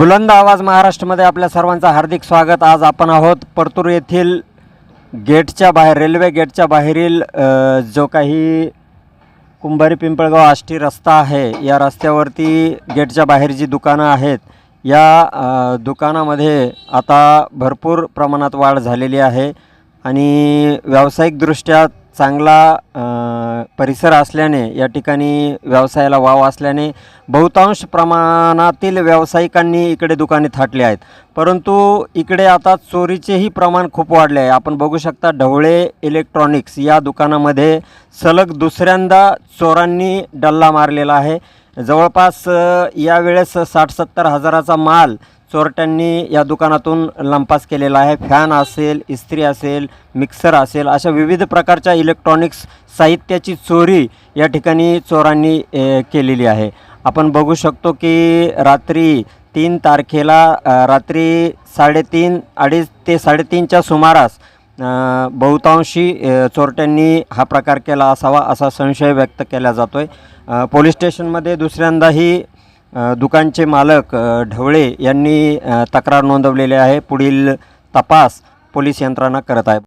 बुलंद आवाज महाराष्ट्रामध्ये आपल्या सर्वांचं हार्दिक स्वागत. आज आपण आहोत परतूर येथील गेटच्या बाहेर रेल्वे गेटच्या बाहेरील जो काही कुंभारी पिंपळगाव आष्टी रस्ता आहे या रस्त्यावरती गेटच्या बाहेर जी दुकानं आहेत या दुकानामध्ये आता भरपूर प्रमाणात वाढ झालेली आहे. आणि व्यावसायिकदृष्ट्या चांगला परिसर असल्याने या ठिकाणी व्यवसायाला वाव असल्याने बहुतांश प्रमाणातील व्यावसायिकांनी इकडे दुकाने थाटली आहेत. परंतु इकडे आता चोरीचेही प्रमाण खूप वाढले आहे. आपण बघू शकता ढवळे इलेक्ट्रॉनिक्स या दुकानामध्ये सलग दुसऱ्यांदा चोरांनी डल्ला मारलेला आहे. जवळपास यावेळेस साठ सत्तर हजाराचा माल चोरट्यांनी या दुकानातून लंपास केलेला आहे. फॅन असेल इस्त्री असेल मिक्सर असेल अशा विविध प्रकारच्या इलेक्ट्रॉनिक्स साहित्याची चोरी या ठिकाणी चोरांनी केलेली आहे. आपण बघू शकतो की रात्री तीन तारखेला रात्री साडेतीन अडीच ते साडेतीनच्या सुमारास बहुतांशी चोरट्यांनी हा प्रकार केला असावा असा संशय व्यक्त केला जातो आहे पोलीस स्टेशनमध्ये दुसऱ्यांदाही दुकानचे मालक ढवळे यांनी तक्रार नोंदवलेली आहे. पुढील तपास पोलीस यंत्रणा करत आहे.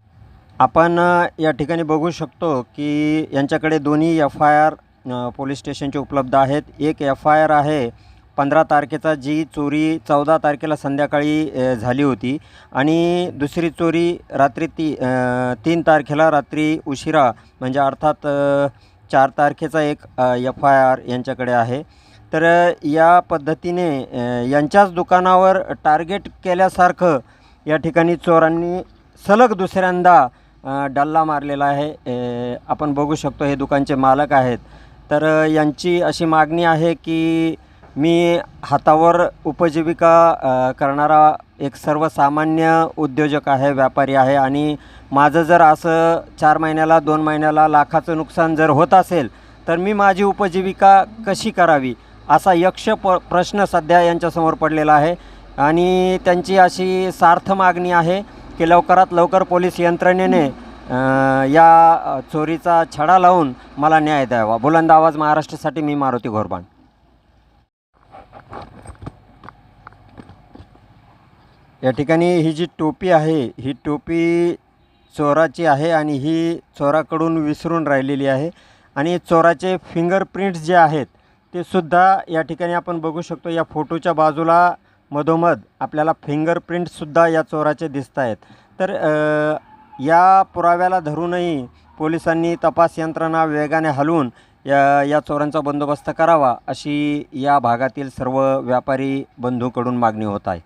आपण या ठिकाणी बघू शकतो की यांच्याकडे दोन्ही एफ आय आर पोलीस स्टेशनचे उपलब्ध आहेत. एक एफ आय आर आहे पंधरा तारखेचा जी चोरी चौदा तारखेला संध्याकाळी झाली होती. आणि दुसरी चोरी रात्री ती तीन तारखेला रात्री उशिरा म्हणजे अर्थात चार तारखेचा एक एफ आय आर यांच्याकडे आहे. तर या पद्धतीने यांच्याच दुकानावर टार्गेट केल्यासारखं या ठिकाणी चोरांनी सलग दुसऱ्यांदा डल्ला मारलेला आहे. आपण बघू शकतो हे दुकानचे मालक आहेत. तर यांची अशी मागणी आहे की मी हातावर उपजीविका करणारा एक सर्वसामान्य उद्योजक आहे व्यापारी आहे आणि माझं जर असं चार महिन्याला दोन महिन्याला लाखाचं नुकसान जर होत असेल तर मी माझी उपजीविका कशी करावी? असा यक्ष प प्रश्न सध्या यांच्यासमोर पडलेला आहे. आणि त्यांची अशी सार्थ मागणी आहे की लवकरात लवकर पोलीस यंत्रणेने या चोरीचा छडा लावून मला न्याय द्यावा. बुलंद आवाज महाराष्ट्रासाठी मी मारुती घोरबाण. या ठिकाणी ही जी टोपी आहे ही टोपी चोराची आहे आणि ही चोराकडून विसरून राहिलेली आहे. आणि चोराचे फिंगरप्रिंट्स जे आहेत ते सुद्धा या ठिकाणी आपण बघू शकतो या फोटोच्या बाजूला मधोमध आपल्याला फिंगरप्रिंटसुद्धा या चोराचे दिसत आहेत. तर या पुराव्याला धरूनही पोलिसांनी तपास यंत्रणा वेगाने हलवून या या चोरांचा बंदोबस्त करावा अशी या भागातील सर्व व्यापारी बंधूकडून मागणी होत आहे.